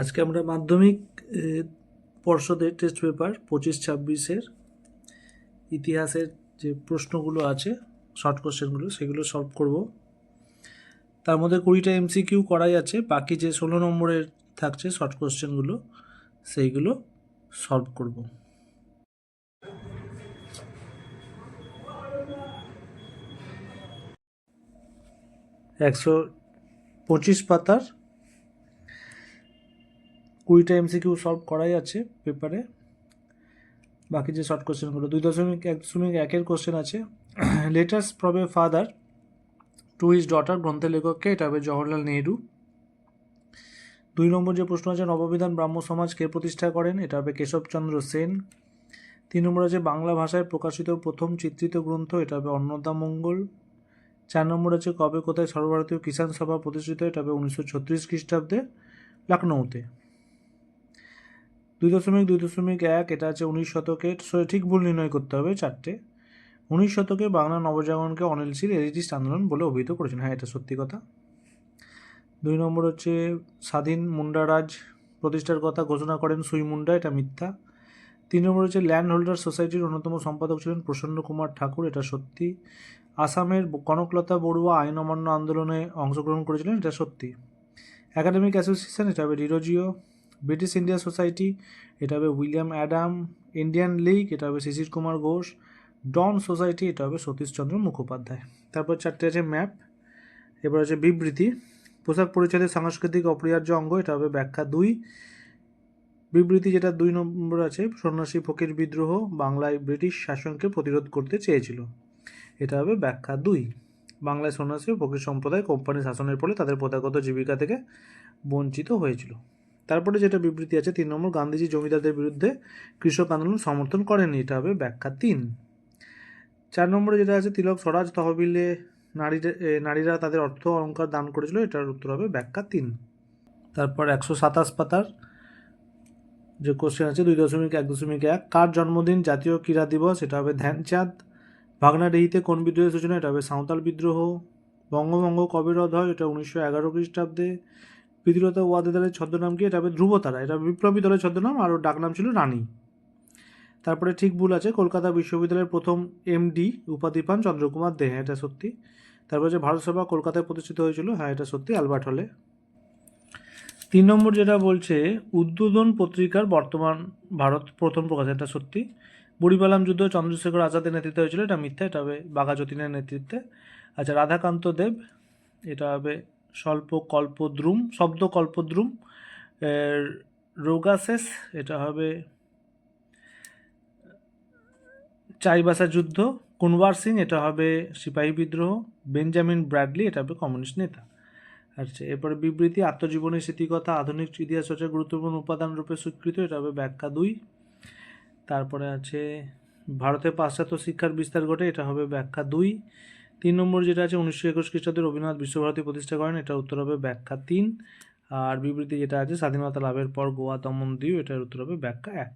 আজকে আমরা মাধ্যমিক পর্ষদের টেস্ট পেপার পঁচিশ ছাব্বিশের ইতিহাসের যে প্রশ্নগুলো আছে শর্ট কোশ্চেনগুলো সেগুলো সলভ করব। তার মধ্যে কুড়িটা এমসিকিউ করাই আছে, বাকি যে ষোলো নম্বরের থাকছে শর্ট কোশ্চেনগুলো সেইগুলো সলভ করব। একশো পঁচিশ পাতার কুড়িটা এমসিকিউ সলভ করাই আছে পেপারে বাকি যে শর্ট কোশ্চেনগুলো দুই দশমিক এক দশমিক একের কোশ্চেন আছে। Letters from a father to his daughter গ্রন্থের লেখককে এটা হবে জওহরলাল নেহরু। দুই নম্বর যে প্রশ্ন আছে, নববিধান ব্রাহ্ম সমাজ কে প্রতিষ্ঠা করেন? এটা হবে কেশবচন্দ্র সেন। তিন নম্বর আছে, বাংলা ভাষায় প্রকাশিত প্রথম চিত্রিত গ্রন্থ, এটা হবে অন্নদা মঙ্গল। চার নম্বর আছে, কবে কোথায় সর্বভারতীয় কিষাণ সভা প্রতিষ্ঠিত এটা হবে উনিশশো ছত্রিশ খ্রিস্টাব্দে, লখনৌতে। দুই দশমিক দুই দশমিক এক, এটা আছে উনিশ শতকে সো- ঠিক ভুল নির্ণয় করতে হবে চারটে। উনিশ শতকে বাংলা নবজাগরণকে অনিলশীল এলিটিস্ট আন্দোলন বলে অভিহিত করেছেন। হ্যাঁ এটা সত্যি কথা। দুই নম্বর হচ্ছে স্বাধীন মুন্ডারাজ প্রতিষ্ঠার কথা ঘোষণা করেন সুই মুন্ডা, এটা মিথ্যা। তিন নম্বর হচ্ছে ল্যান্ড হোল্ডার সোসাইটির অন্যতম সম্পাদক ছিলেন প্রসন্ন কুমার ঠাকুর, এটা সত্যি। আসামের কনকলতা বড়ুয়া আইন অমান্য আন্দোলনে অংশগ্রহণ করেছিলেন, এটা সত্যি। একাডেমিক অ্যাসোসিয়েশন, এটা হবে ডিরোজিও ব্রিটিশ ইন্ডিয়া সোসাইটি এটা হবে উইলিয়াম অ্যাডাম ইন্ডিয়ান লীগ এটা হবে শিশির কুমার ঘোষ ডন সোসাইটি এটা হবে সতীশচন্দ্র মুখোপাধ্যায় তারপর চারটে আছে ম্যাপ এবার আছে বিবৃতি। পোশাক পরিচ্ছদের সাংস্কৃতিক অপরিহার্য অঙ্গ, এটা হবে ব্যাখ্যা দুই। বিবৃতি যেটা দুই নম্বর আছে, সন্ন্যাসী ফকির বিদ্রোহ বাংলায় ব্রিটিশ শাসনকে প্রতিরোধ করতে চেয়েছিল। এটা হবে ব্যাখ্যা দুই। বাংলায় সন্ন্যাসী ফকির সম্প্রদায় কোম্পানি শাসনের ফলে তাদের প্রথাগত জীবিকা থেকে বঞ্চিত হয়েছিল। তারপরে যেটা বিবৃতি আছে, তিন নম্বর, গান্ধীজি জমিদারদের বিরুদ্ধে কৃষক আন্দোলন সমর্থন করেনি এটা হবে ব্যাখ্যা তিন। চার নম্বরে যেটা আছে, তিলক স্বরাজ তহবিলে নারীরা নারীরা তাদের অর্থ অলঙ্কার দান করেছিল, এটার উত্তর হবে ব্যাখ্যা তিন। তারপর একশো সাতাশ পাতার যে কোশ্চেন আছে, দুই দশমিক এক দশমিক এক, কার জন্মদিন জাতীয় ক্রীড়া দিবস? এটা হবে ধ্যানচাঁদ। ভাগনাডিহিতে কোন বিদ্রোহের সূচনা এটা হবে সাঁওতাল বিদ্রোহ। বঙ্গভঙ্গ কবে রদ হয়? এটা উনিশশো এগারো খ্রিস্টাব্দে। প্রীতিলতা ওয়াদে দলের ছদ্মনাম কি? এটা হবে ধ্রুবতারা। এটা বিপ্লবী দলের ছদ্মনাম আর ওর ডাকনাম ছিল রানী। তারপরে ঠিক ভুল আছে, কলকাতা বিশ্ববিদ্যালয়ের প্রথম এমডি উপাধি পান চন্দ্রকুমার দে হ্যাঁ এটা সত্যি। তারপর যে ভারত সভা কলকাতায় প্রতিষ্ঠিত হয়েছিল হ্যাঁ এটা সত্যি, আলবার্ট হলে। তিন নম্বর যেটা বলছে, উদ্বোধন পত্রিকার বর্তমান ভারত প্রথম প্রকাশ, এটা সত্যি। বুড়িপালাম যুদ্ধ চন্দ্রশেখর আজাদের নেতৃত্বে হয়েছিল, এটা মিথ্যা, এটা হবে বাঘা যতীনের নেতৃত্বে। আচ্ছা রাধাকান্ত দেব, এটা হবে স্বল্প কল্পদ্রুম শব্দ কল্পদ্রুম রোগাসেস, এটা হবে চাইবাসা যুদ্ধ, কুনওয়ার সিং, এটা হবে সিপাহী বিদ্রোহ, বেঞ্জামিন ব্র্যাডলি, এটা হবে কমিউনিস্ট নেতা। আচ্ছা এরপরে বিবৃতি, আত্মজীবনী, স্মৃতিকথা, আধুনিক ইতিহাস চর্চার গুরুত্বপূর্ণ উপাদান রূপে স্বীকৃত, এটা হবে ব্যাখ্যা দুই। তারপরে আছে, ভারতে পাশ্চাত্য শিক্ষার বিস্তার ঘটে, এটা হবে ব্যাখ্যা দুই। তিন নম্বর যেটা আছে, উনিশশো একুশ খ্রিস্টাব্দে রবীন্দ্রনাথ বিশ্বভারতী প্রতিষ্ঠা করেন, এটা উত্তর হবে ব্যাখ্যা তিন। আর বিবৃতি যেটা আছে, স্বাধীনতা লাভের পর গোয়া দমন দিও, এটার উত্তর হবে ব্যাখ্যা এক।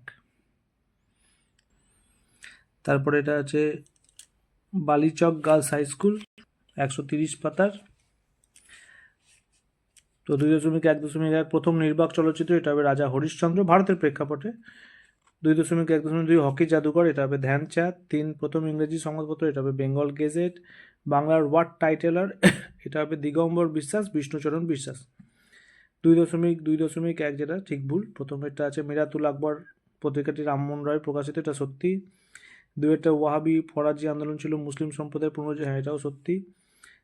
তারপরে এটা আছে, বালিচক গার্লস হাই স্কুল, একশো তিরিশ পাতার। তো দুই দশমিক এক দশমিক এক প্রথম নির্বাক চলচ্চিত্র, এটা হবে রাজা হরিশ্চন্দ্র, ভারতের প্রেক্ষাপটে। দুই দশমিক এক দশমিক দুই হকি জাদুঘর, এটা হবে ধ্যানচাঁদ। তিন প্রথম ইংরেজি সংবাদপত্র, এটা হবে বেঙ্গল গেজেট। বাংলার ওয়ার্ড টাইটেলার, এটা হবে দিগম্বর বিশ্বাস, বিষ্ণুচরণ বিশ্বাস। দুই দশমিক দুই দশমিক এক যেটা, ঠিক ভুল। প্রথম এটা আছে, মিরাতুল আকবর পত্রিকাটি রামমোহন রায় প্রকাশিত, এটা সত্যি। একটা ওয়াহাবি ফরাজি আন্দোলন ছিল, মুসলিম সম্প্রদায়ের পুনর্জ হ্যাঁ এটাও সত্যি।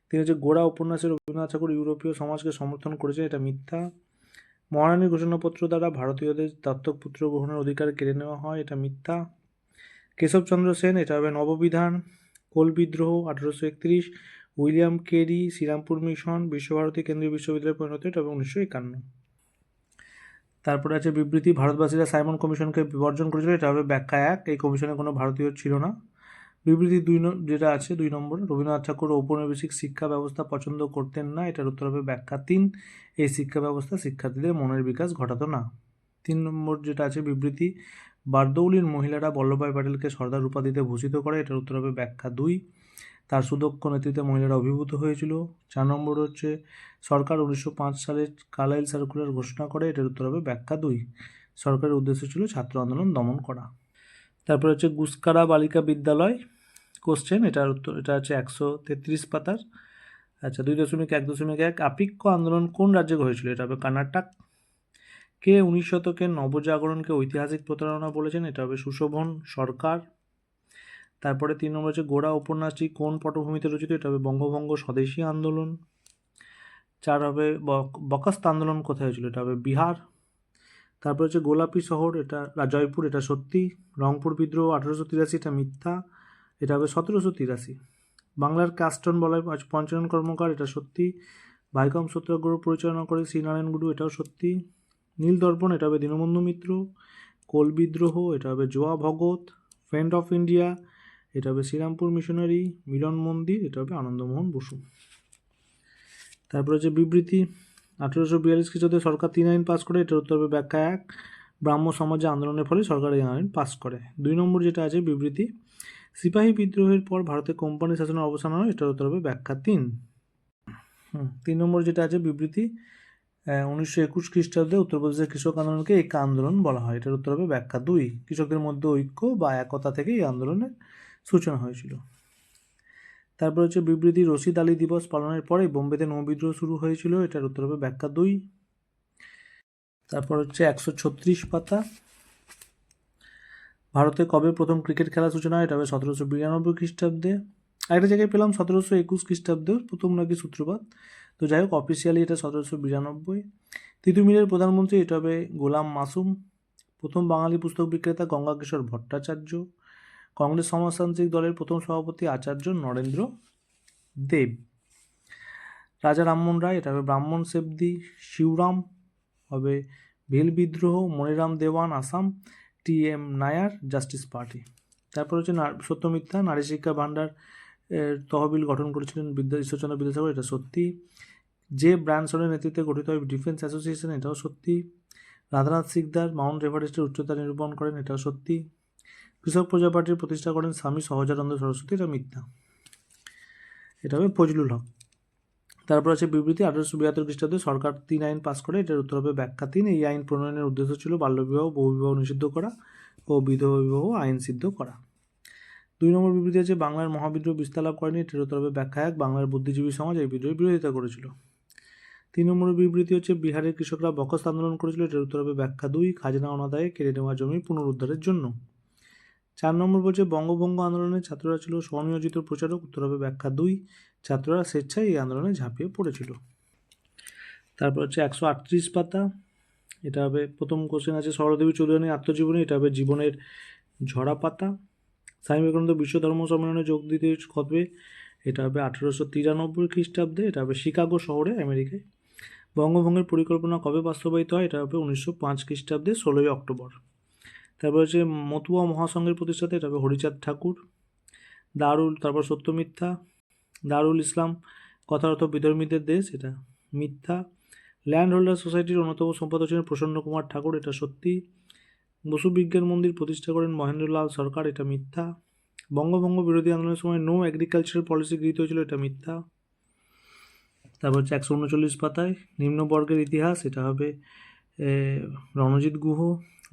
তিনি হচ্ছে গোড়া উপন্যাসে রবীন্দ্রনাথ ঠাকুর ইউরোপীয় সমাজকে সমর্থন করেছে, এটা মিথ্যা। মহারানীর ঘোষণাপত্র দ্বারা ভারতীয়দের দত্তক পুত্র গ্রহণের অধিকার কেড়ে নেওয়া হয়, এটা মিথ্যা। কেশবচন্দ্র সেন, এটা হবে নববিধান। কোল বিদ্রোহ আঠারোশো একত্রিশ, William Carey, Serampore Mission, Visvabharati কেন্দ্রীয় বিশ্ববিদ্যালয়ে পরিণত এটা হবে উনিশশো একান্ন। তারপরে আছে বিবৃতি, ভারতবাসীরা সাইমন কমিশনকে বর্জন করেছিল, এটা হবে ব্যাখ্যা এক, এই কমিশনে কোনো ভারতীয় ছিল না। বিবৃতি দুই যেটা আছে, দুই নম্বর, রবীন্দ্রনাথ ঠাকুর ঔপনিবেশিক শিক্ষা ব্যবস্থা পছন্দ করতেন না, এটার উত্তর হবে ব্যাখ্যা তিন, এই শিক্ষা ব্যবস্থা শিক্ষার্থীদের মনের বিকাশ ঘটাতো না। তিন নম্বর যেটা আছে বিবৃতি বারদৌলির মহিলারা বল্লভভাই প্যাটেলকে সর্দার উপাধিতে ভূষিত করে, এটার উত্তর হবে ব্যাখ্যা দুই। তার সুদক্ষ নেতৃত্বে মহিলারা অভিভূত হয়েছিল। চার নম্বর হচ্ছে, সরকার উনিশশো পাঁচ সালে কালাইল সার্কুলার ঘোষণা করে, এটার উত্তর হবে ব্যাখ্যা দুই। সরকারের উদ্দেশ্য ছিল ছাত্র আন্দোলন দমন করা। তারপর হচ্ছে গুসকারা বালিকা বিদ্যালয় কোশ্চেন এটার উত্তর, এটা হচ্ছে একশো তেত্রিশ পাতার। আচ্ছা দুই দশমিক এক দশমিক এক আপিক্য আন্দোলন কোন রাজ্যে হয়েছিল? এটা হবে কর্ণাটক। কে উনিশ শতকের নবজাগরণকে ঐতিহাসিক প্রতারণা বলেছেন? এটা হবে সুশোভন সরকার। তারপরে তিন নম্বর হচ্ছে গোড়া উপন্যাসটি কোন পটভূমিতে রচিত? এটা হবে বঙ্গভঙ্গ স্বদেশী আন্দোলন। চার হবে বক- বকাস্ত আন্দোলন কোথায় হয়েছিল? এটা হবে বিহার। তারপর হচ্ছে গোলাপি শহর, এটা জয়পুর, এটা সত্যি। রংপুর বিদ্রোহ আঠারোশো তিরাশি, এটা মিথ্যা। এটা হবে সতেরোশো তিরাশি। বাংলার কাস্টন বলায় আজ পঞ্চানন কর্মকার, এটা সত্যি। ভাইকম সত্যাগ্রহ পরিচালনা করে শ্রীনারায়ণ গুরু, এটাও সত্যি। নীল দর্পণ এটা হবে দীনবন্ধু মিত্র। কোল বিদ্রোহ এটা হবে Joya Bhagat. Friend of India এটা হবে শ্রীরামপুর মিশনারি। মিলন মন্দির এটা হবে আনন্দমোহন বসু। তারপর হচ্ছে বিবৃতি আঠেরোশো বিয়াল্লিশ খ্রিস্টাব্দে সরকার তিন আইন পাস করে এটার উত্তর হবে ব্যাখ্যা এক। ব্রাহ্ম সমাজে আন্দোলনের ফলে সরকার এই আইন পাস করে। দুই নম্বর যেটা আছে বিবৃতি সিপাহী বিদ্রোহের পর ভারতে কোম্পানি শাসনের অবসান হয় এটার উত্তর হবে ব্যাখ্যা তিন। হুম, তিন নম্বর যেটা আছে বিবৃতি উনিশশো একুশ খ্রিস্টাব্দে উত্তরপ্রদেশের কৃষক আন্দোলনকে একা আন্দোলন বলা হয়। এটার উত্তর হবে ব্যাখ্যা দুই। কৃষকদের মধ্যে ঐক্য বা একতা থেকে এই আন্দোলনের সূচনা হয়েছিল। তারপর হচ্ছে বিবৃতি, রশিদ আলী দিবস পালনের পরে বোম্বেতে নৌবিদ্রোহ শুরু হয়েছিল, এটার উত্তর হবে ব্যাখ্যা দুই। তারপর হচ্ছে একশো ছত্রিশ পাতা। ভারতে কবে প্রথম ক্রিকেট খেলা সূচনা এটা হবে সতেরোশো বিরানব্বই খ্রিস্টাব্দে। একটা জায়গায় পেলাম, সতেরোশো একুশ খ্রিস্টাব্দে প্রথম নাকি সূত্রপাত? তো যাই হোক অফিসিয়ালি এটা সতেরোশো বিরানব্বই। তিতুমিরের প্রধানমন্ত্রী এটা হবে গোলাম মাসুম। প্রথম বাঙালি পুস্তক বিক্রেতা গঙ্গা কিশোর ভট্টাচার্য। কংগ্রেস সমাজতান্ত্রিক দলের প্রথম সভাপতি আচার্য নরেন্দ্র দেব। রাজা রামমোহন রায়, এটা হবে ব্রাহ্মণ সেবদি শিবরাম হবে ভীল বিদ্রোহ, Maniram Dewan, Assam. T M Nair, Justice Party. তারপর হচ্ছে না- সত্য নারী শিক্ষা ভাণ্ডার তহবিল গঠন করেছিলেন বিদ্যা ঈশ্বরচন্দ্র বিদ্যাসাগর, এটা সত্যি। যে ব্র্যান্ডসনের নেতৃত্বে গঠিত হয় ডিফেন্স অ্যাসোসিয়েশন, এটাও সত্যি। রাধানাথ সিকদার মাউন্ট এভারেস্টের উচ্চতা নিরূপণ করেন, এটাও সত্যি। কৃষক প্রজা পার্টির প্রতিষ্ঠা করেন স্বামী সহজানন্দ সরস্বতী, এটা মিথ্যা। এটা হবে ফজলুল হক। তারপর আছে বিবৃতি, আঠারোশো বিয়াত্তর খ্রিস্টাব্দে সরকার তিন আইন পাস করে, এটার উত্তর হবে ব্যাখ্যা তিন। এই আইন প্রণয়নের উদ্দেশ্য ছিল বাল্যবিবাহ, বহুবিবাহ নিষিদ্ধ করা ও বিধবা বিবাহ আইন সিদ্ধ করা। দুই নম্বর বিবৃতি আছে, বাংলার মহাবিদ্রোহ বিস্তার লাভ করেনি উত্তর ব্যাখ্যা এক বাংলার বুদ্ধিজীবী সমাজ এই বিদ্রোহের বিরোধিতা করেছিল। তিন নম্বর বিবৃতি হচ্ছে, বিহারের কৃষকরা বকস্ত আন্দোলন করেছিল এটার ব্যাখ্যা দুই, খাজনা অনাদায়ে কেড়ে নেওয়া জমি পুনরুদ্ধারের জন্য। চার নম্বর বলছে, বঙ্গভঙ্গ আন্দোলনের ছাত্ররা ছিল স্বনিয়োজিত প্রচারক উত্তর হবে ব্যাখ্যা দুই, ছাত্ররা স্বেচ্ছায় এই আন্দোলনে ঝাঁপিয়ে পড়েছিল। তারপর হচ্ছে, একশো আটত্রিশ পাতা, এটা হবে প্রথম কোশ্চেন আছে সরদেবী চৌধুরানীর আত্মজীবনী, এটা হবে জীবনের ঝরা পাতা। স্বামী বিবেকানন্দ বিশ্ব ধর্ম সম্মেলনে যোগ দিতে হবে। এটা হবে আঠেরোশো তিরানব্বই খ্রিস্টাব্দে, এটা হবে শিকাগো শহরে, আমেরিকায়। বঙ্গভঙ্গের পরিকল্পনা কবে বাস্তবায়িত হয়, এটা হবে উনিশশো পাঁচ খ্রিস্টাব্দে, ষোলোই অক্টোবর। তারপর হচ্ছে মতুয়া মহাসংঘের প্রতিষ্ঠাতা, এটা হবে হরিচাঁদ ঠাকুর। দারুল, তারপর সত্য মিথ্যা। দারুল ইসলাম কথার অর্থ বিধর্মীদের দেশ, এটা মিথ্যা। ল্যান্ড হোল্ডার সোসাইটির অন্যতম সম্পাদক ছিলেন প্রসন্ন কুমার ঠাকুর, এটা সত্যি। বসু বিজ্ঞান মন্দির প্রতিষ্ঠা করেন মহেন্দ্রলাল সরকার, এটা মিথ্যা। বঙ্গভঙ্গ বিরোধী আন্দোলনের সময় নো এগ্রিকালচারাল পলিসি গৃহীত হয়েছিল, এটা মিথ্যা। তারপর হচ্ছে একশো উনচল্লিশ পাতায় নিম্নবর্গের ইতিহাস, এটা হবে রণজিৎ গুহ,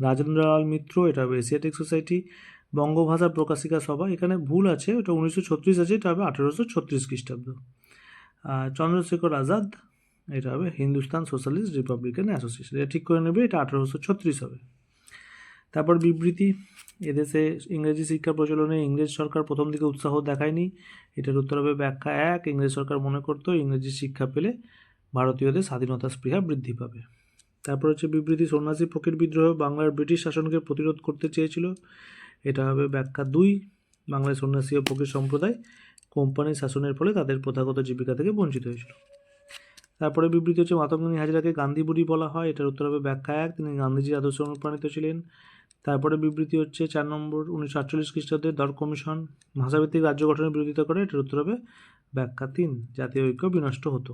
রাজেন্দ্রলাল মিত্র, এটা হবে এশিয়াটিক সোসাইটি বঙ্গভাষা প্রকাশিকা সভা, এখানে ভুল আছে ওটা উনিশশো ছত্রিশ আছে, এটা হবে আঠেরোশো ছত্রিশ খ্রিস্টাব্দ। চন্দ্রশেখর আজাদ, এটা হবে হিন্দুস্তান সোশ্যালিস্ট রিপাবলিকান অ্যাসোসিয়েশন, এটা ঠিক করে নেবে, এটা আঠেরোশো ছত্রিশ হবে। তারপর বিবৃতি, এদেশে ইংরেজি শিক্ষা প্রচলনে ইংরেজ সরকার প্রথম দিকে উৎসাহ দেখায়নি। এটার উত্তর হবে ব্যাখ্যা এক, ইংরেজ সরকার মনে করতো ইংরেজি শিক্ষা পেলে ভারতীয়দের স্বাধীনতা স্পৃহা বৃদ্ধি পাবে। তারপর হচ্ছে বিবৃতি, সন্ন্যাসী ফকির বিদ্রোহ বাংলার ব্রিটিশ শাসনকে প্রতিরোধ করতে চেয়েছিল। এটা হবে ব্যাখ্যা দুই, বাংলায় সন্ন্যাসী ও ফকির সম্প্রদায় কোম্পানির শাসনের ফলে তাদের প্রথাগত জীবিকা থেকে বঞ্চিত হয়েছিল। তারপরে বিবৃতি হচ্ছে, মাতঙ্গিনী হাজরাকে গান্ধী বুড়ি বলা হয়। এটার উত্তর হবে ব্যাখ্যা এক, তিনি গান্ধীজির আদর্শ অনুপ্রাণিত ছিলেন। তারপরে বিবৃতি হচ্ছে চার নম্বর উনিশশো আটচল্লিশ খ্রিস্টাব্দে দর কমিশন ভাষাভিত্তিক রাজ্য গঠনের বিরোধিতা করে। এটার উত্তর হবে ব্যাখ্যা তিন, জাতীয় ঐক্য বিনষ্ট হতো।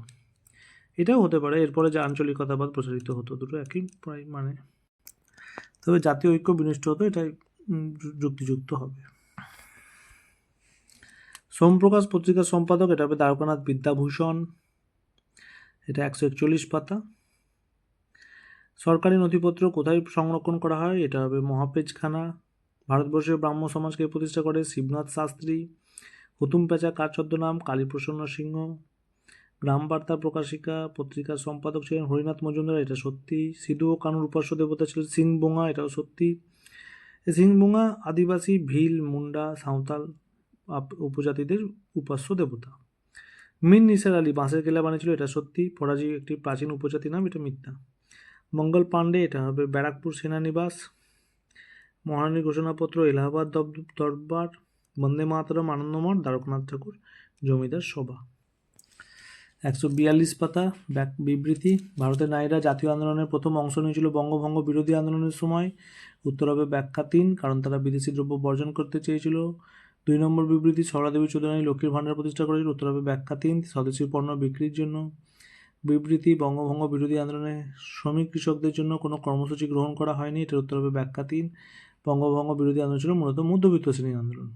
এটাও হতে পারে, এরপরে যে আঞ্চলিকতাবাদ প্রচারিত হতো, দুটো একই প্রায় মানে। তবে জাতীয় ঐক্য বিনষ্ট হতো, এটাই যুক্তিযুক্ত হবে। সোমপ্রকাশ পত্রিকার সম্পাদক, এটা হবে দ্বারকানাথ বিদ্যাভূষণ। এটা একশো একচল্লিশ পাতা। সরকারি নথিপত্র কোথায় সংরক্ষণ করা হয়? এটা হবে মহাপেজখানা। ভারতবর্ষের ব্রাহ্ম সমাজকে প্রতিষ্ঠা করে শিবনাথ শাস্ত্রী। হুতুম পেঁচা কার ছদ্মনাম কালীপ্রসন্ন সিংহ। গ্রাম বার্তা প্রকাশিকা, পত্রিকার সম্পাদক ছিলেন হরিনাথ মজুমদার, এটা সত্যি। সিধু ও কানুর উপাস্য দেবতা ছিলেন সিংবোঙা এটাও সত্যি। সিংবোঙা আদিবাসী ভিল, মুন্ডা, সাঁওতাল উপজাতিদের উপাস্য দেবতা। মিন নিসার আলী বাঁশের কেলা বানিয়েছিল, এটা সত্যি। ফরাজি একটি প্রাচীন উপজাতি নাম, এটা মিথ্যা। মঙ্গল পাণ্ডে, এটা হবে ব্যারাকপুর সেনানিবাস। মহারানী ঘোষণাপত্র, এলাহাবাদ দরবার, বন্দে মাতরম, আনন্দমঠ, দ্বারকনাথ ঠাকুর, জমিদার সভা। একশো বিয়াল্লিশ পাতা, ব্যাক বিবৃতি। ভারতের নারীরা জাতীয় আন্দোলনের প্রথম অংশ নিয়েছিল বঙ্গভঙ্গ বিরোধী আন্দোলনের সময়। উত্তর হবে ব্যাখ্যা তিন, কারণ তারা বিদেশি দ্রব্য বর্জন করতে চেয়েছিল। দুই নম্বর বিবৃতি সরলাদেবী চৌধুরানী লক্ষ্মীর ভাণ্ডার প্রতিষ্ঠা করেছিল। উত্তর হবে ব্যাখ্যা তিন, স্বদেশী পণ্য বিক্রির জন্য। বিবৃতি, বঙ্গভঙ্গ বিরোধী আন্দোলনে শ্রমিক কৃষকদের জন্য কোনো কর্মসূচি গ্রহণ করা হয়নি। এটার উত্তর হবে ব্যাখ্যা তিন, বঙ্গভঙ্গ বিরোধী আন্দোলন ছিল মূলত মধ্যবিত্ত শ্রেণির আন্দোলন।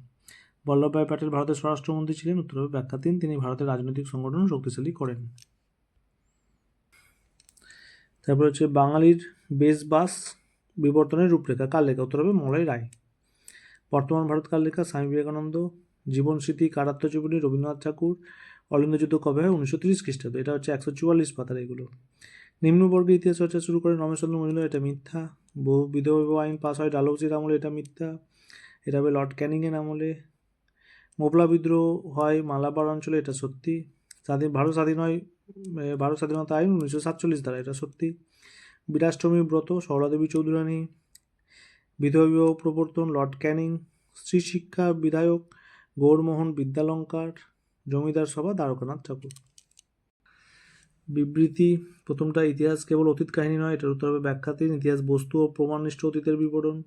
বল্লভভাই প্যাটেল ভারতের স্বরাষ্ট্রমন্ত্রী ছিলেন, উত্তর হবে ব্যাখ্যা তিন, তিনি ভারতের রাজনৈতিক সংগঠন শক্তিশালী করেন। তারপর হচ্ছে বাঙালির বেশ বাস বিবর্তনের রূপরেখা কার লেখা উত্তর হবে মলয় রায়। বর্তমান ভারত কার লেখা স্বামী বিবেকানন্দ, জীবন স্মৃতি, কারাত্মজীবনী, রবীন্দ্রনাথ ঠাকুর অলিন্দ যুদ্ধ কবে হয়? উনিশশো তিরিশ খ্রিস্টাব্দে। এটা হচ্ছে একশো চুয়াল্লিশ পাতার এগুলো। নিম্নবর্গে ইতিহাস চর্চা শুরু করে রমেশচন্দ্র মহিলা এটা মিথ্যা। বহু বিধবা আইন পাস হয় ডালহৌসির আমলে। এটা মিথ্যা। এটা হবে লর্ড ক্যানিংয়ের আমলে। মোবলা বিদ্রোহ হয় মালাবার অঞ্চলে। এটা সত্যি। স্বাধীন ভারত স্বাধীন হয় ভারত স্বাধীনতা আইন উনিশশো সাতচল্লিশ দ্বারা। এটা সত্যি। বিরাষ্টমী ব্রত সরলাদেবী চৌধুরানী। বিধবা প্রবর্তন, লর্ড ক্যানিং। স্ত্রী শিক্ষা বিধায়ক, গৌরমোহন বিদ্যালঙ্কার। জমিদার সভা দ্বারকানাথ ঠাকুর। বিবৃতি, প্রথমটা, ইতিহাস কেবল অতীত কাহিনী নয়, এটার উত্তর হবে ব্যাখ্যাতীন ইতিহাস, বস্তু ও প্রমাণনিষ্ঠ অতীতের বিবরণ।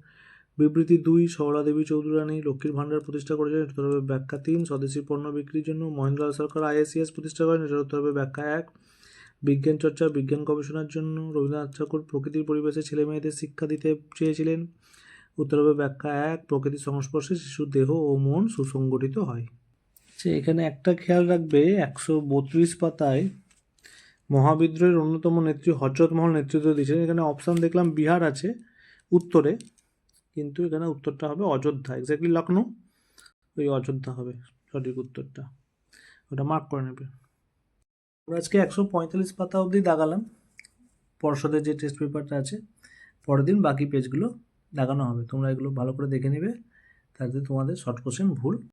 বিবৃতি দুই, সরলাদেবী চৌধুরানী লক্ষ্মীর ভাণ্ডার প্রতিষ্ঠা করেছেন, এটার হবে ব্যাখ্যা তিন স্বদেশী পণ্য বিক্রির জন্য মহেন্দ্রলাল সরকার আইএসিএস প্রতিষ্ঠা করেন, এটার উত্তর হবে ব্যাখ্যা এক। বিজ্ঞান চর্চা, বিজ্ঞান গবেষণার জন্য রবীন্দ্রনাথ ঠাকুর প্রকৃতির পরিবেশে ছেলে মেয়েদের শিক্ষা দিতে চেয়েছিলেন। উত্তর হবে ব্যাখ্যা এক, প্রকৃতির সংস্পর্শে শিশুর দেহ ও মন সুসংগঠিত হয়। আচ্ছা এখানে একটা খেয়াল রাখবে, একশো বত্রিশ পাতায় মহাবিদ্রোহের অন্যতম নেত্রী হজরত মহল নেতৃত্ব দিয়েছিলেন এখানে অপশান দেখলাম, বিহার আছে উত্তরে, কিন্তু এখানে উত্তরটা হবে অযোধ্যা এক্স্যাক্টলি লখনৌ ওই অযোধ্যা হবে, সঠিক উত্তরটা। ওটা মার্ক করে নেবে। আমরা আজকে একশো পঁয়তাল্লিশ পাতা অবধি দাগালাম। পর্ষদের যে টেস্ট পেপারটা আছে, পরের দিন বাকি পেজগুলো দাগানো হবে। তোমরা এগুলো ভালো করে দেখে নিবে। তাতে তোমাদের শর্ট কোশ্চেন ভুল